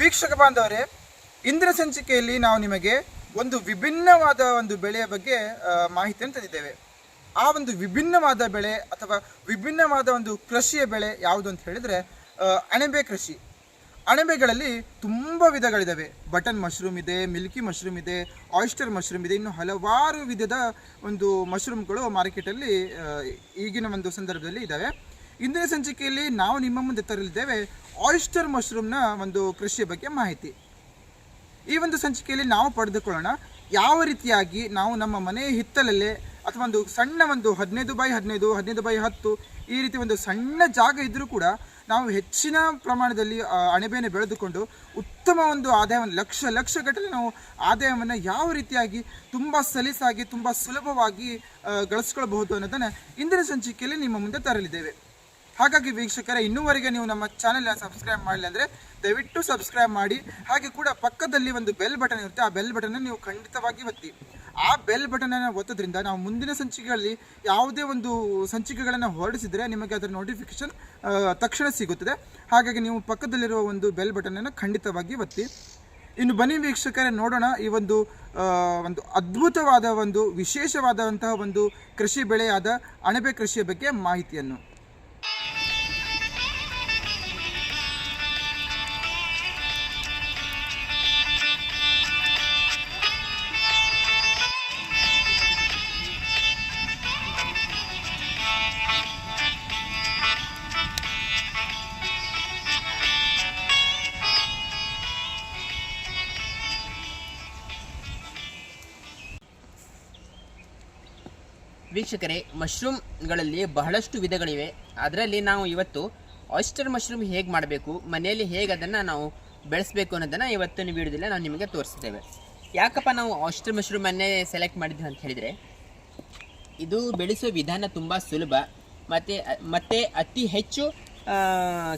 ವೀಕ್ಷಕ ಬಾಂಧವರೇ, ಇಂದಿನ ಸಂಚಿಕೆಯಲ್ಲಿ ನಾವು ನಿಮಗೆ ಒಂದು ವಿಭಿನ್ನವಾದ ಒಂದು ಬೆಳೆಯ ಬಗ್ಗೆ ಮಾಹಿತಿಯನ್ನು ತಂದಿದ್ದೇವೆ. ಆ ಒಂದು ವಿಭಿನ್ನವಾದ ಬೆಳೆ ಅಥವಾ ವಿಭಿನ್ನವಾದ ಒಂದು ಕೃಷಿಯ ಬೆಳೆ ಯಾವುದು ಅಂತ ಹೇಳಿದರೆ ಅಣಬೆ ಕೃಷಿ. ಅಣಬೆಗಳಲ್ಲಿ ತುಂಬ ವಿಧಗಳಿದ್ದಾವೆ ಬಟನ್ ಮಶ್ರೂಮ್ ಇದೆ, ಮಿಲ್ಕಿ ಮಶ್ರೂಮ್ ಇದೆ, ಆಯಿಸ್ಟರ್ ಮಶ್ರೂಮ್ ಇದೆ, ಇನ್ನು ಹಲವಾರು ವಿಧದ ಒಂದು ಮಶ್ರೂಮ್ಗಳು ಮಾರ್ಕೆಟಲ್ಲಿ ಈಗಿನ ಒಂದು ಸಂದರ್ಭದಲ್ಲಿ ಇದ್ದಾವೆ ಇಂದಿನ ಸಂಚಿಕೆಯಲ್ಲಿ ನಾವು ನಿಮ್ಮ ಮುಂದೆ ತರಲಿದ್ದೇವೆ ಆಯಿಸ್ಟರ್ ಮಶ್ರೂಮ್ನ ಒಂದು ಕೃಷಿಯ ಬಗ್ಗೆ ಮಾಹಿತಿ. ಈ ಒಂದು ಸಂಚಿಕೆಯಲ್ಲಿ ನಾವು ಪಡೆದುಕೊಳ್ಳೋಣ, ಯಾವ ರೀತಿಯಾಗಿ ನಾವು ನಮ್ಮ ಮನೆಯ ಹಿತ್ತಲಲ್ಲೇ ಅಥವಾ ಒಂದು ಸಣ್ಣ ಒಂದು ಹದಿನೈದು ಬೈ ಹದಿನೈದು ಹದಿನೈದು ಬೈ ಹತ್ತು ಈ ರೀತಿ ಒಂದು ಸಣ್ಣ ಜಾಗ ಇದ್ದರೂ ಕೂಡ ನಾವು ಹೆಚ್ಚಿನ ಪ್ರಮಾಣದಲ್ಲಿ ಅಣಬೆಯನ್ನು ಬೆಳೆದುಕೊಂಡು ಉತ್ತಮ ಒಂದು ಆದಾಯವನ್ನು, ಲಕ್ಷ ಲಕ್ಷ ಗಟ್ಟಲೆ ನಾವು ಆದಾಯವನ್ನು ಯಾವ ರೀತಿಯಾಗಿ ತುಂಬ ಸಲೀಸಾಗಿ, ತುಂಬ ಸುಲಭವಾಗಿ ಗಳಿಸ್ಕೊಳ್ಬಹುದು ಅನ್ನೋದನ್ನು ಇಂದಿನ ಸಂಚಿಕೆಯಲ್ಲಿ ನಿಮ್ಮ ಮುಂದೆ ತರಲಿದ್ದೇವೆ. ಹಾಗಾಗಿ ವೀಕ್ಷಕರೇ, ಇನ್ನೂವರೆಗೆ ನೀವು ನಮ್ಮ ಚಾನೆಲ್ನ ಸಬ್ಸ್ಕ್ರೈಬ್ ಮಾಡಲಿ ಅಂದರೆ ದಯವಿಟ್ಟು ಸಬ್ಸ್ಕ್ರೈಬ್ ಮಾಡಿ. ಹಾಗೆ ಕೂಡ ಪಕ್ಕದಲ್ಲಿ ಒಂದು ಬೆಲ್ ಬಟನ್ ಇರುತ್ತೆ, ಆ ಬೆಲ್ ಬಟನ್ ನೀವು ಖಂಡಿತವಾಗಿ ಒತ್ತಿ. ಆ ಬೆಲ್ ಬಟನನ್ನು ಒತ್ತೋದ್ರಿಂದ ನಾವು ಮುಂದಿನ ಸಂಚಿಕೆಗಳಲ್ಲಿ ಯಾವುದೇ ಒಂದು ಸಂಚಿಕೆಗಳನ್ನು ಹೊರಡಿಸಿದರೆ ನಿಮಗೆ ಅದರ ನೋಟಿಫಿಕೇಶನ್ ತಕ್ಷಣ ಸಿಗುತ್ತದೆ. ಹಾಗಾಗಿ ನೀವು ಪಕ್ಕದಲ್ಲಿರುವ ಒಂದು ಬೆಲ್ ಬಟನನ್ನು ಖಂಡಿತವಾಗಿ ಒತ್ತಿ. ಇನ್ನು ಬನ್ನಿ ವೀಕ್ಷಕರೇ, ನೋಡೋಣ ಈ ಒಂದು ಒಂದು ಅದ್ಭುತವಾದ ಒಂದು ವಿಶೇಷವಾದಂತಹ ಒಂದು ಕೃಷಿ ಬೆಳೆಯಾದ ಅಣಬೆ ಕೃಷಿಯ ಬಗ್ಗೆ ಮಾಹಿತಿಯನ್ನು. ವೀಕ್ಷಕರೇ, ಮಶ್ರೂಮ್ಗಳಲ್ಲಿ ಬಹಳಷ್ಟು ವಿಧಗಳಿವೆ. ಅದರಲ್ಲಿ ನಾವು ಇವತ್ತು ಆಯಿಸ್ಟರ್ ಮಶ್ರೂಮ್ ಹೇಗೆ ಮಾಡಬೇಕು, ಮನೆಯಲ್ಲಿ ಹೇಗೆ ಅದನ್ನು ನಾವು ಬೆಳೆಸಬೇಕು ಅನ್ನೋದನ್ನು ಇವತ್ತಿನ ವಿಡಿಯೋದಲ್ಲಿ ನಾವು ನಿಮಗೆ ತೋರಿಸ್ತೇವೆ ಯಾಕಪ್ಪ ನಾವು ಆಯಿಸ್ಟರ್ ಮಶ್ರೂಮನ್ನೇ ಸೆಲೆಕ್ಟ್ ಮಾಡಿದ್ವಿ ಅಂತ ಹೇಳಿದರೆ, ಇದು ಬೆಳೆಸೋ ವಿಧಾನ ತುಂಬ ಸುಲಭ, ಮತ್ತು ಮತ್ತು ಅತಿ ಹೆಚ್ಚು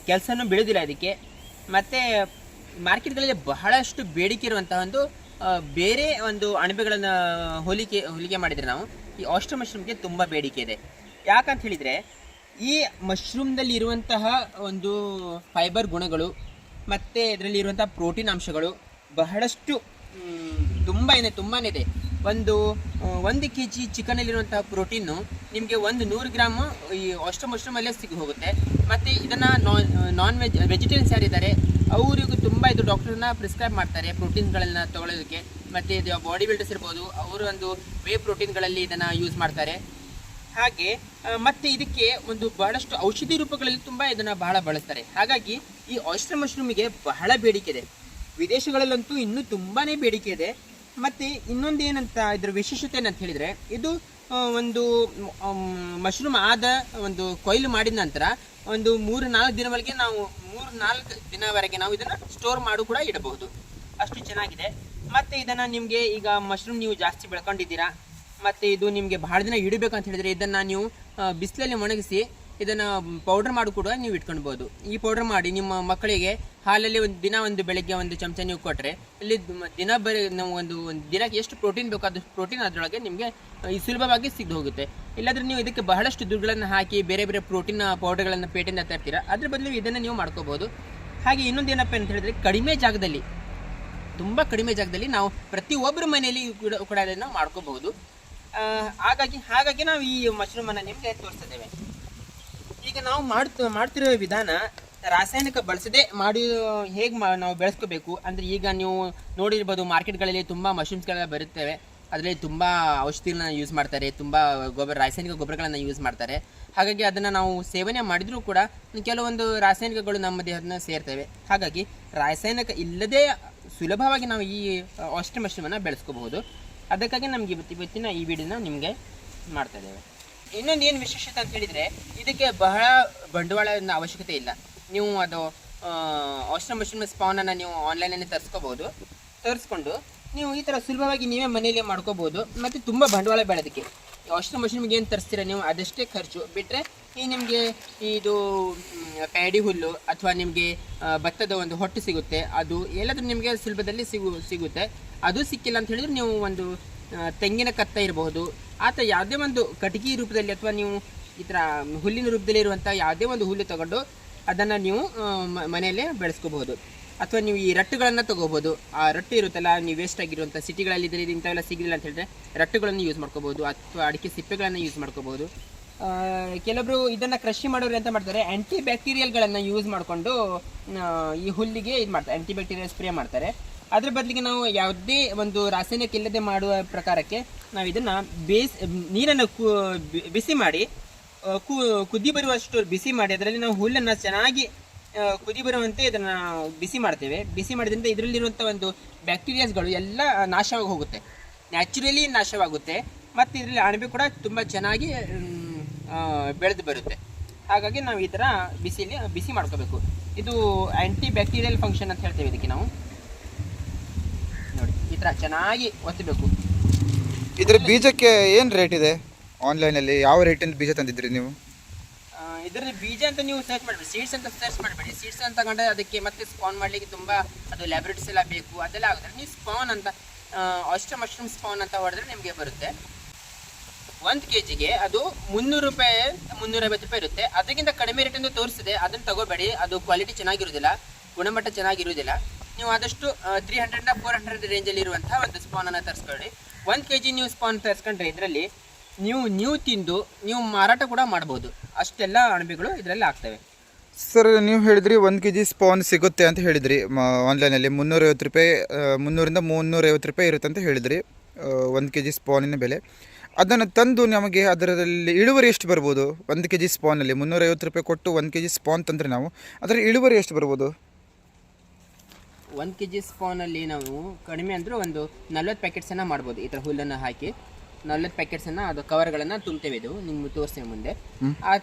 ಕೆಲಸನೂ ಬೀಳೋದಿಲ್ಲ ಅದಕ್ಕೆ ಮತ್ತು ಮಾರ್ಕೆಟ್ಗಳಲ್ಲಿ ಬಹಳಷ್ಟು ಬೇಡಿಕೆ ಇರುವಂತಹ ಒಂದು ಬೇರೆ ಒಂದು ಅಣಬೆಗಳನ್ನು ಹೋಲಿಕೆ ಹೋಲಿಕೆ ಮಾಡಿದರೆ ನಾವು ಈ ಆಸ್ಟ್ರ ಮಶ್ರೂಮ್ಗೆ ತುಂಬ ಬೇಡಿಕೆ ಇದೆ. ಯಾಕಂತ ಹೇಳಿದರೆ, ಈ ಮಶ್ರೂಮ್ದಲ್ಲಿ ಇರುವಂತಹ ಒಂದು ಫೈಬರ್ ಗುಣಗಳು ಮತ್ತು ಇದರಲ್ಲಿರುವಂಥ ಪ್ರೋಟೀನ್ ಅಂಶಗಳು ಬಹಳಷ್ಟು ತುಂಬ ಇದೆ ತುಂಬಾ ಇದೆ. ಒಂದು ಒಂದು ಕೆ ಜಿ ಚಿಕನಲ್ಲಿರುವಂತಹ ಪ್ರೋಟೀನು ನಿಮಗೆ ಒಂದು ನೂರು ಗ್ರಾಮು ಈ ಅಷ್ಟು ಮಶ್ರೂಮಲ್ಲೇ ಸಿಗಿ, ಹೋಗುತ್ತೆ. ಮತ್ತು ಇದನ್ನು ನಾನ್ ನಾನ್ ವೆಜ್ ವೆಜಿಟೇರಿಯನ್ಸ್ ಯಾರಿದ್ದಾರೆ, ಅವರಿಗೂ ತುಂಬ ಇದು ಡಾಕ್ಟರ್ನ ಪ್ರಿಸ್ಕ್ರೈಬ್ ಮಾಡ್ತಾರೆ ಪ್ರೋಟೀನ್ಗಳನ್ನ ತಗೊಳ್ಳೋದಕ್ಕೆ ಮತ್ತು ಇದು ಬಾಡಿ ಬಿಲ್ಡರ್ಸ್ ಇರ್ಬೋದು, ಅವರು ಒಂದು ವೇ ಪ್ರೋಟೀನ್ಗಳಲ್ಲಿ ಇದನ್ನು ಯೂಸ್ ಮಾಡ್ತಾರೆ. ಹಾಗೆ ಮತ್ತು ಇದಕ್ಕೆ ಒಂದು ಬಹಳಷ್ಟು ಔಷಧಿ ರೂಪಗಳಲ್ಲಿ ತುಂಬ ಇದನ್ನು ಬಹಳ ಬಳಸ್ತಾರೆ. ಹಾಗಾಗಿ ಈ ಆಯಿಸ್ಟರ್ ಮಶ್ರೂಮಿಗೆ ಬಹಳ ಬೇಡಿಕೆ ಇದೆ. ವಿದೇಶಗಳಲ್ಲಂತೂ ಇನ್ನೂ ತುಂಬಾ ಬೇಡಿಕೆ ಇದೆ. ಮತ್ತು ಇನ್ನೊಂದು ಏನಂತ ಇದ್ರ ವಿಶೇಷತೆ ಏನಂತ ಹೇಳಿದರೆ, ಇದು ಒಂದು ಮಶ್ರೂಮ್ ಆದ ಒಂದು ಕೊಯ್ಲು ಮಾಡಿದ ನಂತರ ಒಂದು ಮೂರು ನಾಲ್ಕು ದಿನವರೆಗೆ ನಾವು ಮೂರು ನಾಲ್ಕು ದಿನವರೆಗೆ ನಾವು ಇದನ್ನು ಸ್ಟೋರ್ ಮಾಡು ಕೂಡ ಇಡಬಹುದು. ಅಷ್ಟು ಚೆನ್ನಾಗಿದೆ. ಮತ್ತು ಇದನ್ನು ನಿಮಗೆ ಈಗ ಮಶ್ರೂಮ್ ನೀವು ಜಾಸ್ತಿ ಬೆಳ್ಕೊಂಡಿದ್ದೀರಾ, ಮತ್ತು ಇದು ನಿಮಗೆ ಭಾಳ ದಿನ ಇಡಬೇಕು ಅಂತ ಹೇಳಿದರೆ ಇದನ್ನು ನೀವು ಬಿಸಿಲಲ್ಲಿ ಒಣಗಿಸಿ ಇದನ್ನು ಪೌಡ್ರ್ ಮಾಡಿ ಕೂಡ ನೀವು ಇಟ್ಕೊಳ್ಬೋದು. ಈ ಪೌಡ್ರ್ ಮಾಡಿ ನಿಮ್ಮ ಮಕ್ಕಳಿಗೆ ಹಾಲಲ್ಲಿ ಒಂದು ದಿನ ಒಂದು ಬೆಳಗ್ಗೆ ಒಂದು ಚಮಚ ನೀವು ಕೊಟ್ಟರೆ ಇಲ್ಲಿ ದಿನ ಬರೀ ನಾವು ಒಂದು ಒಂದು ದಿನಕ್ಕೆ ಎಷ್ಟು ಪ್ರೋಟೀನ್ ಬೇಕು ಅದು ಪ್ರೋಟೀನ್ ಅದರೊಳಗೆ ನಿಮಗೆ ಸುಲಭವಾಗಿ ಸಿಗ್ದು ಹೋಗುತ್ತೆ. ಇಲ್ಲಾದರೆ ನೀವು ಇದಕ್ಕೆ ಬಹಳಷ್ಟು ದುಡ್ಡುಗಳನ್ನು ಹಾಕಿ ಬೇರೆ ಬೇರೆ ಪ್ರೋಟೀನ್ ಪೌಡರ್ಗಳನ್ನು ಪೇಟೆಯಿಂದ ತರ್ತೀರಾ, ಅದ್ರ ಬದಲು ಇದನ್ನು ನೀವು ಮಾಡ್ಕೋಬೋದು. ಹಾಗೆ ಇನ್ನೊಂದು ಏನಪ್ಪ ಅಂತ ಹೇಳಿದ್ರೆ ಕಡಿಮೆ ಜಾಗದಲ್ಲಿ ತುಂಬ ಕಡಿಮೆ ಜಾಗದಲ್ಲಿ ನಾವು ಪ್ರತಿಯೊಬ್ಬರ ಮನೆಯಲ್ಲಿ ಕೂಡ ಕೂಡ ಅದನ್ನು ಮಾಡ್ಕೋಬಹುದು. ಹಾಗಾಗಿ ಹಾಗಾಗಿ ನಾವು ಈ ಮಶ್ರೂಮನ್ನು ನಿಮಗೆ ತೋರಿಸ್ತೇವೆ ಈಗ ನಾವು ಮಾಡ್ತ ಮಾಡ್ತಿರೋ ವಿಧಾನ ರಾಸಾಯನಿಕ ಬಳಸದೆ ಮಾಡಿ ಹೇಗೆ ಮಾ ನಾವು ಬೆಳೆಸ್ಕೋಬೇಕು? ಅಂದರೆ ಈಗ ನೀವು ನೋಡಿರ್ಬೋದು ಮಾರ್ಕೆಟ್ಗಳಲ್ಲಿ ತುಂಬ ಮಶ್ರೂಮ್ಸ್ಗಳೆಲ್ಲ ಬರುತ್ತವೆ. ಅದರಲ್ಲಿ ತುಂಬ ಔಷಧಿಗಳನ್ನ ಯೂಸ್ ಮಾಡ್ತಾರೆ. ತುಂಬ ಗೊಬ್ಬರ ರಾಸಾಯನಿಕ ಗೊಬ್ಬರಗಳನ್ನು ಯೂಸ್ ಮಾಡ್ತಾರೆ. ಹಾಗಾಗಿ ಅದನ್ನು ನಾವು ಸೇವನೆ ಮಾಡಿದರೂ ಕೂಡ ಕೆಲವೊಂದು ರಾಸಾಯನಿಕಗಳು ನಮ್ಮ ದೇಹದನ್ನ ಸೇರ್ತವೆ. ಹಾಗಾಗಿ ರಾಸಾಯನಿಕ ಇಲ್ಲದೆ ಸುಲಭವಾಗಿ ನಾವು ಈ ಆಸ್ಟ್ರ ಮಶ್ರೂಮನ್ನು ಬೆಳೆಸ್ಕೋಬಹುದು. ಅದಕ್ಕಾಗಿ ನಮಗೆ ಇವತ್ತು, ಇವತ್ತಿನ ಈ ವಿಡಿಯೋನ ನಿಮಗೆ ಮಾಡ್ತಾ ಇದ್ದೇವೆ. ಇನ್ನೊಂದು ಏನು ವಿಶೇಷತೆ ಅಂತ ಹೇಳಿದರೆ, ಇದಕ್ಕೆ ಬಹಳ ಬಂಡವಾಳದ ಅವಶ್ಯಕತೆ ಇಲ್ಲ. ನೀವು ಅದು ಆಸ್ಟ್ರ ಮಶ್ರೂಮ್ ಸ್ಪಾನನ್ನು ನೀವು ಆನ್ಲೈನಲ್ಲಿ ತರಿಸ್ಕೋಬೋದು ತರಿಸ್ಕೊಂಡು ನೀವು ಈ ಥರ ಸುಲಭವಾಗಿ ನೀವೇ ಮನೆಯಲ್ಲೇ ಮಾಡ್ಕೋಬೋದು ಮತ್ತು ತುಂಬ ಬಂಡವಾಳ ಬೆಳೆದಕ್ಕೆ. ಆಸ್ಟ್ರ ಮಶ್ರೂಮ್ಗೆ ಏನು ತರಿಸ್ತೀರ ನೀವು ಅದಷ್ಟೇ ಖರ್ಚು. ಬಿಟ್ಟರೆ ಈ ನಿಮಗೆ ಇದು ಪ್ಯಾಡಿ ಹುಲ್ಲು ಅಥವಾ ನಿಮಗೆ ಭತ್ತದ ಒಂದು ಹೊಟ್ಟು ಸಿಗುತ್ತೆ. ಅದು ಎಲ್ಲಾದರೂ ನಿಮಗೆ ಸುಲಭದಲ್ಲಿ ಸಿಗು ಸಿಗುತ್ತೆ. ಅದು ಸಿಕ್ಕಿಲ್ಲ ಅಂತ ಹೇಳಿದ್ರೆ ನೀವು ಒಂದು ತೆಂಗಿನ ಕತ್ತ ಇರಬಹುದು. ಅಥವಾ ಯಾವುದೇ ಒಂದು ಕಟಗಿ ರೂಪದಲ್ಲಿ ಅಥವಾ ನೀವು ಈ ಥರ ಹುಲ್ಲಿನ ರೂಪದಲ್ಲಿ ಇರುವಂಥ ಯಾವುದೇ ಒಂದು ಹುಲ್ಲು ತಗೊಂಡು ಅದನ್ನು ನೀವು ಮನೆಯಲ್ಲೇ ಬೆಳೆಸ್ಕೋಬಹುದು. ಅಥವಾ ನೀವು ಈ ರಟ್ಟುಗಳನ್ನು ತಗೋಬೋದು ಆ ರಟ್ಟು ಇರುತ್ತಲ್ಲ ನೀವು ವೇಸ್ಟ್ ಆಗಿರುವಂಥ ಸಿಟಿಗಳಲ್ಲಿ ಇದ್ರೆ ಇಂಥವೆಲ್ಲ ಸಿಗಲಿಲ್ಲ ಅಂತ ಹೇಳಿದ್ರೆ ರಟ್ಟುಗಳನ್ನು ಯೂಸ್ ಮಾಡ್ಕೋಬೋದು ಅಥವಾ ಅಡಿಕೆ ಸಿಪ್ಪೆಗಳನ್ನು ಯೂಸ್ ಮಾಡ್ಕೋಬಹುದು. ಆ, ಕೆಲವೊಬ್ರು ಇದನ್ನ ಕೃಷಿ ಮಾಡೋರು ಎಂತ ಮಾಡ್ತಾರೆ? ಆಂಟಿ ಬ್ಯಾಕ್ಟೀರಿಯಲ್ಗಳನ್ನು ಯೂಸ್ ಮಾಡಿಕೊಂಡು ಈ ಹುಲ್ಲಿಗೆ ಇದು ಮಾಡ್ತಾರೆ. ಆಂಟಿ ಬ್ಯಾಕ್ಟೀರಿಯಲ್ ಸ್ಪ್ರೇ ಮಾಡ್ತಾರೆ. ಅದ್ರ ಬದಲಿಗೆ ನಾವು ಯಾವುದೇ ಒಂದು ರಾಸಾಯನಿಕ ಇಲ್ಲದೆ ಮಾಡುವ ಪ್ರಕಾರಕ್ಕೆ ನಾವು ಇದನ್ನ ಬೇಸ್, ನೀರನ್ನು ಬಿಸಿ ಮಾಡಿ ಕು- ಕುದಿ ಬರುವಷ್ಟು ಬಿಸಿ ಮಾಡಿ, ಅದರಲ್ಲಿ ನಾವು ಹುಲ್ಲನ್ನು ಚೆನ್ನಾಗಿ ಕುದಿ ಬರುವಂತೆ ಇದನ್ನು ಬಿಸಿ ಮಾಡ್ತೇವೆ. ಬಿಸಿ ಮಾಡಿದ್ರಿಂದ ಇದರಲ್ಲಿರುವಂಥ ಒಂದು ಬ್ಯಾಕ್ಟೀರಿಯಾಸ್ಗಳು ಎಲ್ಲ ನಾಶವಾಗಿ ಹೋಗುತ್ತೆ. ನ್ಯಾಚುರಲಿ ನಾಶವಾಗುತ್ತೆ. ಮತ್ತು ಇದರಲ್ಲಿ ಅಣಬೆ ಕೂಡ ತುಂಬ ಚೆನ್ನಾಗಿ ಬೆಳೆದು ಬರುತ್ತೆ. ಹಾಗಾಗಿ ನಾವು ಈ ಥರ ಬಿಸಿಲಿ ಬಿಸಿ ಮಾಡ್ಕೋಬೇಕು. ಇದು ಆ್ಯಂಟಿ ಬ್ಯಾಕ್ಟೀರಿಯಲ್ ಫಂಕ್ಷನ್ ಅಂತ ಹೇಳ್ತೇವೆ ಇದಕ್ಕೆ ನಾವು. ನೋಡಿ ಈ ಥರ ಚೆನ್ನಾಗಿ ಒತ್ತಬೇಕು. ಇದ್ರ ಬೀಜಕ್ಕೆ ಏನು ರೇಟ್ ಇದೆ? ಆನ್ಲೈನಲ್ಲಿ ಯಾವ ರೇಟಿಂದ ಬೀಜ ತಂದಿದ್ರಿ ನೀವು? ಇದರ ಇದರಲ್ಲಿ ಬೀಜ ಅಂತ ನೀವು ಸರ್ಚ್ ಮಾಡಬೇಡಿ. ಸೀಡ್ಸ್ ಅಂತ ಸರ್ಚ್ ಮಾಡಬೇಡಿ. ಸೀಡ್ಸ್ ಅಂತ ತಗೊಂಡ್ರೆ ಅದಕ್ಕೆ ಮತ್ತೆ ಸ್ಪಾನ್ ಮಾಡಲಿಕ್ಕೆ ತುಂಬ ಅದು ಲ್ಯಾಬ್ರೇಟರಿಸ್ ಎಲ್ಲ ಬೇಕು. ಅದೆಲ್ಲ ಆಗುತ್ತೆ ನೀವು ಸ್ಪಾನ್ ಅಂತ ಆಸ್ಟ್ರ ಮಶ್ರೂಮ್ ಸ್ಪಾನ್ ಅಂತ ಹೊಡೆದ್ರೆ ನಿಮಗೆ ಬರುತ್ತೆ. ಒಂದು ಕೆ ಜಿಗೆ ಅದು ಮುನ್ನೂರು ರೂಪಾಯಿ ಮುನ್ನೂರೈವತ್ತು ರೂಪಾಯಿ ಇರುತ್ತೆ. ಅದಕ್ಕಿಂತ ಕಡಿಮೆ ರೇಟ್ ಅಂತ ತೋರಿಸಿದೆ. ಅದನ್ನು ತಗೋಬೇಡಿ. ಅದು ಕ್ವಾಲಿಟಿ ಚೆನ್ನಾಗಿರುವುದಿಲ್ಲ ಗುಣಮಟ್ಟ ಚೆನ್ನಾಗಿರುವುದಿಲ್ಲ ನೀವು ಆದಷ್ಟು ತ್ರೀ ಹಂಡ್ರೆಡ್ನ ಫೋರ್ ಹಂಡ್ರೆಡ್ ರೇಂಜಲ್ಲಿ ಇರುವಂಥ ಒಂದು ಸ್ಪಾನನ್ನು ತರಿಸ್ಕೊಳ್ಳಿ. ಒಂದು ಕೆ ಜಿ ನೀವು ಸ್ಪಾನ್ ತರಿಸ್ಕೊಂಡ್ರೆ ಇದರಲ್ಲಿ ನೀವು ನೀವು ತಿಂದು, ನೀವು ಮಾರಾಟ ಕೂಡ ಮಾಡ್ಬೋದು. ಅಷ್ಟೆಲ್ಲ ಅಣಬೆಗಳು ಇದರಲ್ಲಿ ಆಗ್ತವೆ. ಸರ್ ನೀವು ಹೇಳಿದ್ರಿ ಒಂದು ಕೆ ಜಿ ಸ್ಪಾನ್ ಸಿಗುತ್ತೆ ಅಂತ ಹೇಳಿದ್ರಿ. ಆನ್ಲೈನಲ್ಲಿ ಮುನ್ನೂರೈವತ್ತು ರೂಪಾಯಿ ಮುನ್ನೂರಿಂದ ಮುನ್ನೂರೈವತ್ತು ರೂಪಾಯಿ ಇರುತ್ತೆ ಅಂತ ಹೇಳಿದ್ರಿ ಒಂದು ಕೆ ಜಿ ಸ್ಪಾನಿನ ಬೆಲೆ. ಅದನ್ನು ತಂದು ನಮಗೆ ಅದರಲ್ಲಿ ಇಳುವರಿ ಎಷ್ಟು ಬರ್ಬೋದು? ಒಂದು ಕೆ ಜಿ ಸ್ಪಾನಲ್ಲಿ ಮುನ್ನೂರೈವತ್ತು ರೂಪಾಯಿ ಕೊಟ್ಟು ಒಂದು ಕೆ ಜಿ ಸ್ಪಾನ್ ತಂದರೆ ನಾವು ಅದರ ಇಳುವರಿ ಎಷ್ಟು ಬರ್ಬೋದು? ಒಂದು ಕೆ ಜಿ ಸ್ಪಾನಲ್ಲಿ ನಾವು ಕಡಿಮೆ ಅಂದರೆ ಒಂದು ನಲ್ವತ್ತು ಪ್ಯಾಕೆಟ್ಸನ್ನು ಮಾಡ್ಬೋದು. ಈ ಥರ ಹುಲ್ಲನ್ನು ಹಾಕಿ ನಲ್ವತ್ತು ಪ್ಯಾಕೆಟ್ಸನ್ನು ಅದು ಕವರ್ಗಳನ್ನು ತುಂಬ್ತೇವೆ ಇದು. ನಿಮ್ಗೆ ತೋರಿಸ್ತೇವೆ ಮುಂದೆ. ಆ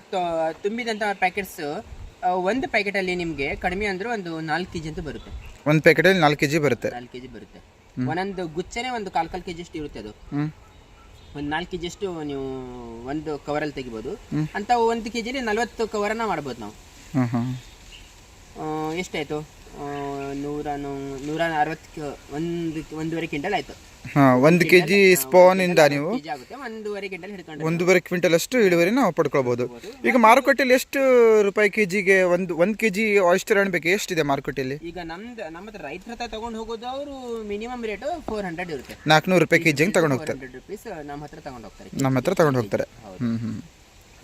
ತುಂಬಿದಂಥ ಪ್ಯಾಕೆಟ್ಸ್ ಒಂದು ಪ್ಯಾಕೆಟಲ್ಲಿ ನಿಮಗೆ ಕಡಿಮೆ ಅಂದರೆ ಒಂದು ನಾಲ್ಕು ಕೆ ಜಿ ಅಂತ ಬರುತ್ತೆ. ಒಂದು ಪ್ಯಾಕೆಟಲ್ಲಿ ನಾಲ್ಕು ಕೆ ಜಿ ಬರುತ್ತೆ. ನಾಲ್ಕು ಕೆ ಜಿ ಬರುತ್ತೆ ಒಂದೊಂದು ಗುಚ್ಚನೇ ಒಂದು ಕಾಲು ಕಾಲು ಕೆ ಜಿ ಅಷ್ಟು ಇರುತ್ತೆ ಅದು. ಒಂದು ನಾಲ್ಕು ಕೆ ಅಷ್ಟು ನೀವು ಒಂದು ಕವರಲ್ಲಿ ತೆಗಿಬೋದು. ಅಂತ ಒಂದು ಕೆ ಜಿಲಿ ನಲ್ವತ್ತು ಕವರನ್ನು ಮಾಡ್ಬೋದು ನಾವು. ಎಷ್ಟಾಯ್ತು? ನೂರ ನೂರ ಅರವತ್ತು ಒಂದು ಒಂದೂವರೆ ಕ್ವಿಂಟಲ್ ಆಯ್ತು. ಹಾಂ ಒಂದು ಕೆ ಜಿ ಸ್ಪಾನಿಂದ ನೀವು ಒಂದೂವರೆ ಕ್ವಿಂಟಲ್ ಹಿಡ್ಕೊಂಡ್ರೆ ಒಂದೂವರೆ ಕ್ವಿಂಟಲ್ ಅಷ್ಟು ಇಳುವರಿ ನಾವು ಪಡ್ಕೊಳ್ಬೋದು. ಈಗ ಮಾರುಕಟ್ಟೆಯಲ್ಲಿ ಎಷ್ಟು ರೂಪಾಯಿ ಕೆ ಜಿಗೆ ಒಂದು ಒಂದು ಕೆ ಜಿ ಆಯಿಸ್ಟರ್ ಬೇಕು ಎಷ್ಟಿದೆ ಮಾರುಕಟ್ಟೆಯಲ್ಲಿ ಈಗ ನಮ್ದು ನಮ್ಮ ಹತ್ರ ರೈತರ ಹತ್ರ ತಗೊಂಡು ಹೋಗೋದು ಅವರು ಮಿನಿಮಮ್ ರೇಟು ಫೋರ್ ಹಂಡ್ರೆಡ್ ಇರುತ್ತೆ. ನಾಲ್ಕುನೂರು ರೂಪಾಯಿ ಕೆ ಹಂಗೆ ತಗೊಂಡು ಹೋಗ್ತಾರೆ. ರುಪೀಸ್ ನಮ್ಮ ಹತ್ರ ತಗೊಂಡು ಹೋಗ್ತಾರೆ ನಮ್ಮ ಹತ್ರ ತಗೊಂಡು ಹೋಗ್ತಾರೆ. ಹ್ಞೂ ಹ್ಞೂ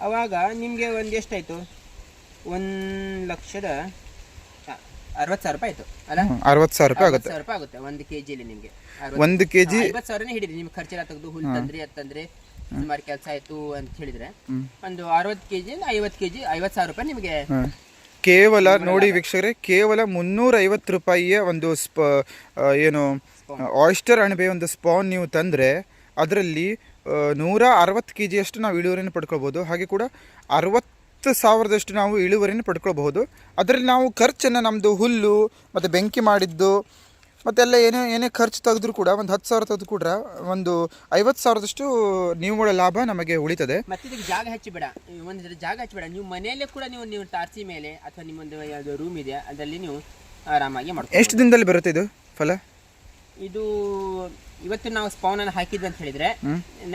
ಅವಾಗ ನಿಮಗೆ ಒಂದು ಎಷ್ಟಾಯಿತು? ಒಂದು ಲಕ್ಷದ ಅರವತ್ತು ಸಾವಿರ ರೂಪಾಯಿ ಆಯ್ತು ಅಲ್ಲ? ಅರವತ್ತು ಸಾವಿರ ರೂಪಾಯಿ ಆಗುತ್ತೆ. ಸಾವಿರ ರೂಪಾಯಿ ಆಗುತ್ತೆ ಒಂದು ಕೆ ಜಿಲಿ ನಿಮಗೆ ಒಂದು ಕೆ ಜಿ ಐವತ್ತು ಸಾವಿರನೇ ಹಿಡಿರಿ ನಿಮ್ಗೆ ಖರ್ಚೆಲ್ಲ ತೆಗೆದು ಹುಲ್ಲು ತಂದ್ರಿ ಅತ್ತಂದ್ರೆ ಸುಮಾರು ಕೆಲಸ ಆಯ್ತು ಅಂತ ಹೇಳಿದ್ರೆ. ಒಂದು ಅರವತ್ತು ಕೆ ಜಿಯಿಂದ ಐವತ್ತು ಕೆ ಜಿ ಐವತ್ತು ಸಾವಿರ ರೂಪಾಯಿ ನಿಮಗೆ ಕೇವಲ ನೋಡಿ ವೀಕ್ಷಕರೇ ಕೇವಲ ಮುನ್ನೂರ ಐವತ್ತು ರೂಪಾಯಿಯ ಒಂದು ಸ್ಪ ಏನು ಆಯಿಸ್ಟರ್ ಅಣಬೆ ಒಂದು ಸ್ಪಾನ್ ನೀವು ತಂದರೆ ಅದರಲ್ಲಿ ನೂರ ಅರವತ್ತು ಕೆ ಜಿಯಷ್ಟು ನಾವು ಇಳುವರಿಯನ್ನು ಪಡ್ಕೊಳ್ಬೋದು. ಹಾಗೆ ಕೂಡ ಅರವತ್ತು ಸಾವಿರದಷ್ಟು ನಾವು ಇಳುವರಿಯನ್ನು ಪಡ್ಕೊಳ್ಬಹುದು. ಅದರಲ್ಲಿ ನಾವು ಖರ್ಚನ್ನು ನಮ್ಮದು ಹುಲ್ಲು ಮತ್ತು ಬೆಂಕಿ ಮಾಡಿದ್ದು ಮತ್ತೆಲ್ಲ ಏನೇ ಏನೇ ಖರ್ಚು ತೆಗೆದ್ರು ಕೂಡ ಒಂದು ಹತ್ತು ಸಾವಿರ ತೆಗೆದು ಕೂಡ ಒಂದು ಐವತ್ತು ಸಾವಿರದಷ್ಟು ನಿವ್ವಳ ಲಾಭ ನಮಗೆ ಉಳಿತದೆ. ಮತ್ತೆ ಇದಕ್ಕೆ ಜಾಗ ಹಚ್ಚಿಬೇಡ. ಒಂದು ಜಾಗ ಹಚ್ಚಿಬೇಡ. ನೀವು ಮನೆಯಲ್ಲೇ ಕೂಡ ನೀವು ನೀವು ತಾರ್ಸಿ ಮೇಲೆ ಅಥವಾ ನಿಮ್ಮೊಂದು ಯಾವುದು ರೂಮ್ ಇದೆ ಅದರಲ್ಲಿ ನೀವು ಆರಾಮಾಗಿ ಮಾಡಿ ಎಷ್ಟು ದಿನದಲ್ಲಿ ಬರುತ್ತೆ ಇದು ಫಲ? ಇದು ಇವತ್ತು ನಾವು ಸ್ಪಾನ್ ಅನ್ನು ಹಾಕಿದ್ವಿ ಅಂತ ಹೇಳಿದ್ರೆ